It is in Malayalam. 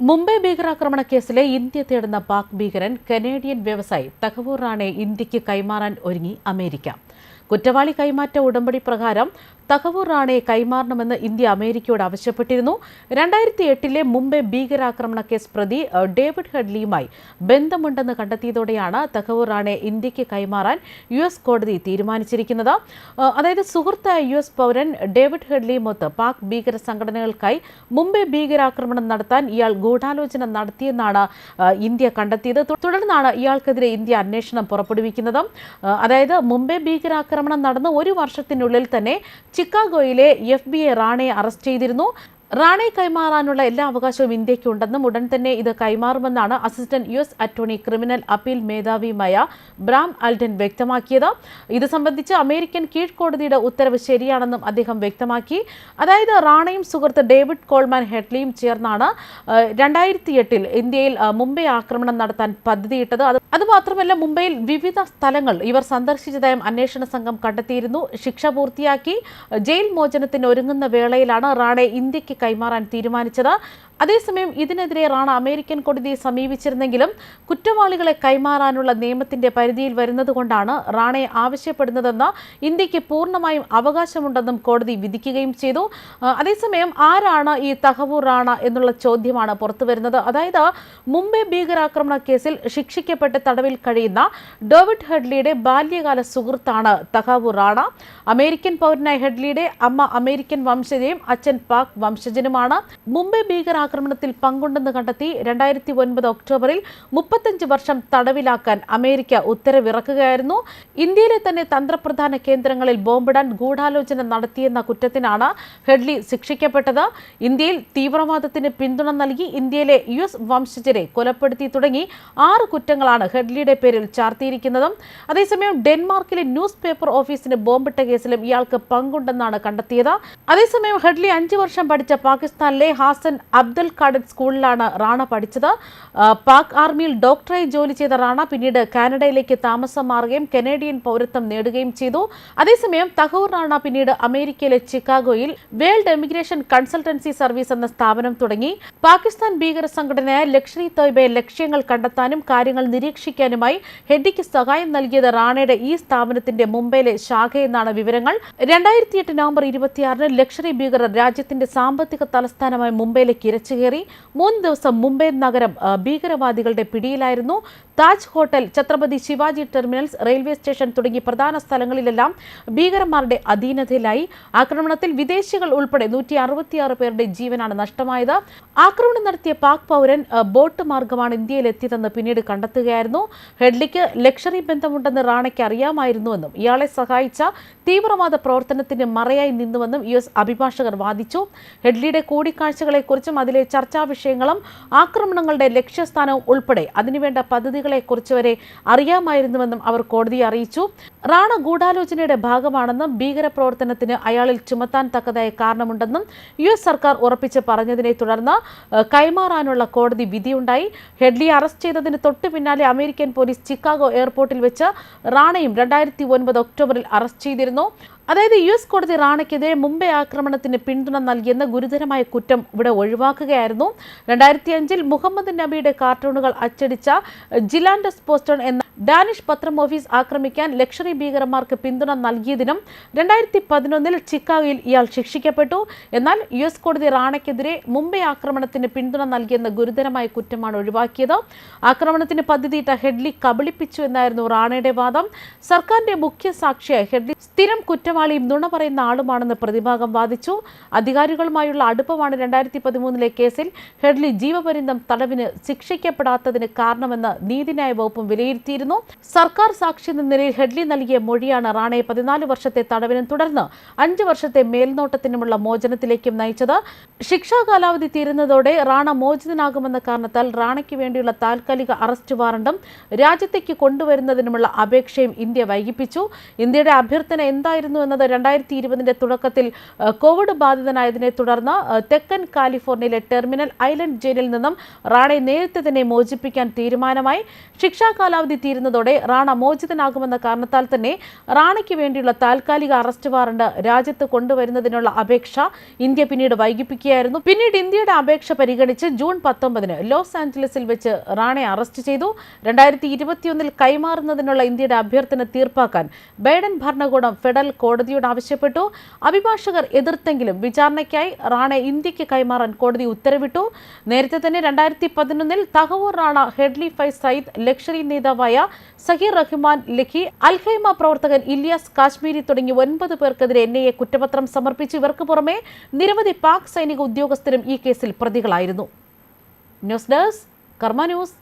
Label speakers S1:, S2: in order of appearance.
S1: മുംബൈ ഭീകരാക്രമണ കേസിലെ ഇന്ത്യ തേടുന്ന പാക് ഭീകരൻ കനേഡിയൻ വ്യവസായി തഹവൂർ റാണെ ഇന്ത്യയ്ക്ക് കൈമാറാൻ ഒരുങ്ങി അമേരിക്ക. കുറ്റവാളി കൈമാറ്റ ഉടമ്പടി പ്രകാരം തഹവൂർ റാണയെ കൈമാറണമെന്ന് ഇന്ത്യ അമേരിക്കയോട് ആവശ്യപ്പെട്ടിരുന്നു. രണ്ടായിരത്തി എട്ടിലെ മുംബൈ ഭീകരാക്രമണ കേസ് പ്രതി ഡേവിഡ് ഹെഡ്ലിയുമായി ബന്ധമുണ്ടെന്ന് കണ്ടെത്തിയതോടെയാണ് തഹവൂർ റാണയെ ഇന്ത്യയ്ക്ക് കൈമാറാൻ യു എസ് കോടതി തീരുമാനിച്ചിരിക്കുന്നത്. അതായത് സുഹൃത്തായ യു എസ് പൗരൻ ഡേവിഡ് ഹെഡ്ലിയുമൊത്ത് പാക് ഭീകര സംഘടനകൾക്കായി മുംബൈ ഭീകരാക്രമണം നടത്താൻ ഇയാൾ ഗൂഢാലോചന നടത്തിയെന്നാണ് ഇന്ത്യ കണ്ടെത്തിയത്. തുടർന്നാണ് ഇയാൾക്കെതിരെ ഇന്ത്യ അന്വേഷണം പുറപ്പെടുവിക്കുന്നത്. അതായത് മുംബൈ ഭീകരാക്രമണം നടന്ന് ഒരു വർഷത്തിനുള്ളിൽ തന്നെ ചിക്കാഗോയിലെ എഫ് ബി എ റാണയെ അറസ്റ്റ് ചെയ്തിരുന്നു. റാണെ കൈമാറാനുള്ള എല്ലാ അവകാശവും ഇന്ത്യക്കുണ്ടെന്നും ഉടൻ തന്നെ ഇത് കൈമാറുമെന്നാണ് assistant U S attorney criminal appeal മേധാവിയുമായ Bram Alden വ്യക്തമാക്കിയത്. ഇത് സംബന്ധിച്ച് അമേരിക്കൻ കീഴ്ക്കോടതിയുടെ ഉത്തരവ് ശരിയാണെന്നും അദ്ദേഹം വ്യക്തമാക്കി. അതായത് റാണയും സുഹൃത്ത് ഡേവിഡ് കോൾമാൻ ഹെഡ്ലിയും ചേർന്നാണ് രണ്ടായിരത്തി എട്ടിൽ ഇന്ത്യയിൽ മുംബൈ ആക്രമണം നടത്താൻ പദ്ധതിയിട്ടത്. അത് അതുമാത്രമല്ല മുംബൈയിൽ വിവിധ സ്ഥലങ്ങൾ ഇവർ സന്ദർശിച്ചതായും അന്വേഷണ സംഘം കണ്ടെത്തിയിരുന്നു. ശിക്ഷ പൂർത്തിയാക്കി ജയിൽ മോചനത്തിന് ഒരുങ്ങുന്ന വേളയിലാണ് റാണെ ഇന്ത്യയ്ക്ക് കൈമാറാൻ തീരുമാനിച്ചത്. അതേസമയം ഇതിനെതിരെ റാണ അമേരിക്കൻ കോടതിയെ സമീപിച്ചിരുന്നെങ്കിലും കുറ്റവാളികളെ കൈമാറാനുള്ള നിയമത്തിന്റെ പരിധിയിൽ വരുന്നതുകൊണ്ടാണ് റാണയെ ആവശ്യപ്പെടുന്നതെന്ന് ഇന്ത്യയ്ക്ക് പൂർണമായും അവകാശമുണ്ടെന്നും കോടതി വിധിക്കുകയും ചെയ്തു. അതേസമയം ആരാണ് ഈ തഹവൂർ റാണ എന്നുള്ള ചോദ്യമാണ് പുറത്തുവരുന്നത്. അതായത് മുംബൈ ഭീകരാക്രമണ കേസിൽ ശിക്ഷിക്കപ്പെട്ട് തടവിൽ കഴിയുന്ന ഡേവിഡ് ഹെഡ്ലിയുടെ ബാല്യകാല സുഹൃത്താണ് തഹവൂർ റാണ. അമേരിക്കൻ പൗരനായ ഹെഡ്ലിയുടെ അമ്മ അമേരിക്കൻ വംശജയും അച്ഛൻ പാക് വംശജനുമാണ് മുംബൈ ഭീകരാക്രമണത്തിൽ പങ്കുണ്ടെന്ന് കണ്ടെത്തി രണ്ടായിരത്തി ഒൻപത് ഒക്ടോബറിൽ മുപ്പത്തഞ്ച് വർഷം തടവിലാക്കാൻ അമേരിക്ക ഉത്തരവിറക്കുകയായിരുന്നു. ഇന്ത്യയിലെ തന്നെ തന്ത്രപ്രധാന കേന്ദ്രങ്ങളിൽ ബോംബിടാൻ ഗൂഢാലോചന നടത്തിയെന്ന കുറ്റത്തിനാണ് ഹെഡ്ലി ശിക്ഷിക്കപ്പെട്ടത്. ഇന്ത്യയിൽ തീവ്രവാദത്തിന് പിന്തുണ നൽകി ഇന്ത്യയിലെ യു എസ് വംശജരെ കൊലപ്പെടുത്തി തുടങ്ങി ആറ് കുറ്റങ്ങളാണ് ഹെഡ്ലിയുടെ പേരിൽ ചാർത്തിയിരിക്കുന്നതും. അതേസമയം ഡെൻമാർക്കിലെ ന്യൂസ് പേപ്പർ ഓഫീസിന് ബോംബിട്ട കേസിലും ഇയാൾക്ക് പങ്കുണ്ടെന്നാണ് കണ്ടെത്തിയത്. അതേസമയം ഹെഡ്ലി അഞ്ചു വർഷം പഠിച്ച പാകിസ്ഥാനിലെ ഹാസൻ അബ്ദുൽ ഖാഡറ്റ് സ്കൂളിലാണ് റാണ പഠിച്ചത്. പാക് ആർമിയിൽ ഡോക്ടറായി ജോലി ചെയ്ത റാണ പിന്നീട് കാനഡയിലേക്ക് താമസം മാറുകയും കനേഡിയൻ പൗരത്വം നേടുകയും ചെയ്തു. അതേസമയം തഹൂർ റാണ പിന്നീട് അമേരിക്കയിലെ ചിക്കാഗോയിൽ വേൾഡ് എമിഗ്രേഷൻ കൺസൾട്ടൻസി സർവീസ് എന്ന സ്ഥാപനം തുടങ്ങി. പാകിസ്ഥാൻ ഭീകര സംഘടനയായ ലക്ഷർ ഇ തോയ്ബയെ ലക്ഷ്യങ്ങൾ കണ്ടെത്താനും കാര്യങ്ങൾ നിരീക്ഷിക്കാനുമായി ഹെഡിക്ക് സഹായം നൽകിയത് റാണയുടെ ഈ സ്ഥാപനത്തിന്റെ മുംബൈയിലെ ശാഖയെന്നാണ് വിവരങ്ങൾ. രണ്ടായിരത്തി എട്ട് നവംബർ ഇരുപത്തിയാറിന് ലക്ഷറി ഭീകരർ രാജ്യത്തിന്റെ സാമ്പത്തിക തലസ്ഥാനമായ മുംബൈയിലേക്ക് ഇരച്ചുകയറി മൂന്ന് ദിവസം മുംബൈ നഗരം ഭീകരവാദികളുടെ പിടിയിലായിരുന്നു. Taj hotel Chhatrapati Shivaji terminals railway station തുടങ്ങി പ്രധാന സ്ഥലങ്ങളിലെല്ലാം ഭീകരന്മാരുടെ അധീനതയിലായി. ആക്രമണത്തിൽ വിദേശികൾ ഉൾപ്പെടെ നൂറ്റി അറുപത്തിയാറ് പേരുടെ ജീവനാണ് നഷ്ടമായത്. ആക്രമണം നടത്തിയ പാക് പൗരൻ ബോട്ട് മാർഗമാണ് ഇന്ത്യയിലെത്തിയതെന്ന് പിന്നീട് കണ്ടെത്തുകയായിരുന്നു. ഹെഡ്ലിക്ക് ലക്ഷറി ബന്ധമുണ്ടെന്ന് റാണയ്ക്ക് അറിയാമായിരുന്നുവെന്നും ഇയാളെ സഹായിച്ച തീവ്രവാദ പ്രവർത്തനത്തിന് മറയായി നിന്നുവെന്നും യു എസ് അഭിഭാഷകർ വാദിച്ചു. ഹെഡ്ലിയുടെ കൂടിക്കാഴ്ചകളെക്കുറിച്ചും അതിലെ ചർച്ചാ വിഷയങ്ങളും ആക്രമണങ്ങളുടെ ലക്ഷ്യസ്ഥാനവും ഉൾപ്പെടെ. അതിനുവേണ്ട പദ്ധതികളെക്കുറിച്ച് വരെ അറിയാമായിരുന്നുവെന്നും അവർ കോടതിയെ അറിയിച്ചു. റാണ ഗൂഢാലോചനയുടെ ഭാഗമാണെന്നും ഭീകരപ്രവർത്തനത്തിന് അയാളിൽ ചുമത്താൻ തക്കതായ കാരണമുണ്ടെന്നും യു എസ് സർക്കാർ ഉറപ്പിച്ച് പറഞ്ഞതിനെ തുടർന്ന് കൈമാറാനുള്ള കോടതി വിധിയുണ്ടായി. ഹെഡ്ലി അറസ്റ്റ് ചെയ്തതിന് തൊട്ടു പിന്നാലെ അമേരിക്കൻ പോലീസ് ചിക്കാഗോ എയർപോർട്ടിൽ വെച്ച് റാണയും രണ്ടായിരത്തി ഒൻപത് ഒക്ടോബറിൽ അറസ്റ്റ് ചെയ്തിരുന്നു. അതായത് യു എസ് കോടതി റാണയ്ക്കെതിരെ മുംബൈ ആക്രമണത്തിന് പിന്തുണ നൽകിയെന്ന ഗുരുതരമായ കുറ്റം ഇവിടെ ഒഴിവാക്കുകയായിരുന്നു. രണ്ടായിരത്തി അഞ്ചിൽ മുഹമ്മദ് നബിയുടെ കാർട്ടൂണുകൾ അച്ചടിച്ച ജിലാൻഡസ് പോസ്റ്റൺ എന്ന ഡാനിഷ് പത്രം ഓഫീസ് ആക്രമിക്കാൻ ലക്ഷറി ഭീകരന്മാർക്ക് പിന്തുണ നൽകിയതിനും രണ്ടായിരത്തി പതിനൊന്നിൽ ചിക്കാഗോയിൽ ഇയാൾ ശിക്ഷിക്കപ്പെട്ടു. എന്നാൽ യു എസ് കോടതി റാണയ്ക്കെതിരെ മുംബൈ ആക്രമണത്തിന് പിന്തുണ നൽകിയെന്ന ഗുരുതരമായ കുറ്റമാണ് ഒഴിവാക്കിയത്. ആക്രമണത്തിന് പദ്ധതിയിട്ട ഹെഡ്ലി കബളിപ്പിച്ചു എന്നായിരുന്നു റാണയുടെ വാദം. സർക്കാരിന്റെ മുഖ്യ സാക്ഷിയായ ഹെഡ്ലി സ്ഥിരം കുറ്റവാളിയും നുണ പറയുന്ന ആളുമാണെന്ന് പ്രതിഭാഗം വാദിച്ചു. അധികാരികളുമായുള്ള അടുപ്പമാണ് രണ്ടായിരത്തി പതിമൂന്നിലെ കേസിൽ ഹെഡ്ലി ജീവപര്യന്തം തടവിന് ശിക്ഷിക്കപ്പെടാത്തതിന് കാരണമെന്ന് നീതിന്യായ വകുപ്പും വിലയിരുത്തിയിരുന്നു. സർക്കാർ സാക്ഷി എന്ന നിലയിൽ ഹെഡ്ലി നൽകിയ മൊഴിയാണ് റാണയെ പതിനാല് വർഷത്തെ തടവിനും തുടർന്ന് അഞ്ച് വർഷത്തെ മേൽനോട്ടത്തിനുമുള്ള മോചനത്തിലേക്കും നയിച്ചത്. ശിക്ഷാ കാലാവധി തീരുന്നതോടെ റാണ മോചിതനാകുമെന്ന കാരണത്താൽ റാണയ്ക്ക് വേണ്ടിയുള്ള താൽക്കാലിക അറസ്റ്റ് വാറണ്ടും രാജ്യത്തേക്ക് കൊണ്ടുവരുന്നതിനുമുള്ള അപേക്ഷയും ഇന്ത്യ വൈകിപ്പിച്ചു. ഇന്ത്യയുടെ അഭ്യർത്ഥന എന്തായിരുന്നു എന്നത് രണ്ടായിരത്തി ഇരുപതിന്റെ തുടക്കത്തിൽ കോവിഡ് ബാധിതനായതിനെ തുടർന്ന് തെക്കൻ കാലിഫോർണിയയിലെ ടെർമിനൽ ഐലൻഡ് ജയിലിൽ നിന്നും റാണയെ നേരത്തെ തന്നെ മോചിപ്പിക്കാൻ തീരുമാനമായി. ശിക്ഷാ കാലാവധി തീരുന്നതോടെ റാണ മോചിതനാകുമെന്ന കാരണത്താൽ അതിനാൽ തന്നെ റാണയ്ക്ക് വേണ്ടിയുള്ള താൽക്കാലിക അറസ്റ്റ് വാറണ്ട് രാജ്യത്ത് കൊണ്ടുവരുന്നതിനുള്ള അപേക്ഷ ഇന്ത്യ പിന്നീട് വൈകിപ്പിക്കുകയായിരുന്നു. പിന്നീട് ഇന്ത്യയുടെ അപേക്ഷ പരിഗണിച്ച് ജൂൺ പത്തൊമ്പതിന് ലോസ് ആഞ്ചലസിൽ വെച്ച് റാണെ അറസ്റ്റ് ചെയ്തു. രണ്ടായിരത്തി ഇരുപത്തിയൊന്നിൽ കൈമാറുന്നതിനുള്ള ഇന്ത്യയുടെ അഭ്യർത്ഥന തീർപ്പാക്കാൻ ബൈഡൻ ഭരണകൂടം ഫെഡറൽ കോടതിയോട് ആവശ്യപ്പെട്ടു. അഭിഭാഷകർ എതിർത്തെങ്കിലും വിചാരണയ്ക്കായി റാണെ ഇന്ത്യയ്ക്ക് കൈമാറാൻ കോടതി ഉത്തരവിട്ടു. നേരത്തെ തന്നെ രണ്ടായിരത്തി പതിനൊന്നിൽ തഹവൂർ റാണ ഹെഡ്ലി ഫൈ സയ്യിദ് ലക്ഷറി നേതാവായ സഹീർ റഹ്മാൻ ലഖി അൽഖൈമ പ്രവർത്തകൻ ഇലിയാസ് കാശ്മീരി തുടങ്ങി ഒൻപത് പേർക്കെതിരെ എൻ ഐ എ കുറ്റപത്രം സമർപ്പിച്ച് ഇവർക്ക് പുറമെ നിരവധി പാക് സൈനിക ഉദ്യോഗസ്ഥരും ഈ കേസിൽ പ്രതികളായിരുന്നു. News desk Karma news.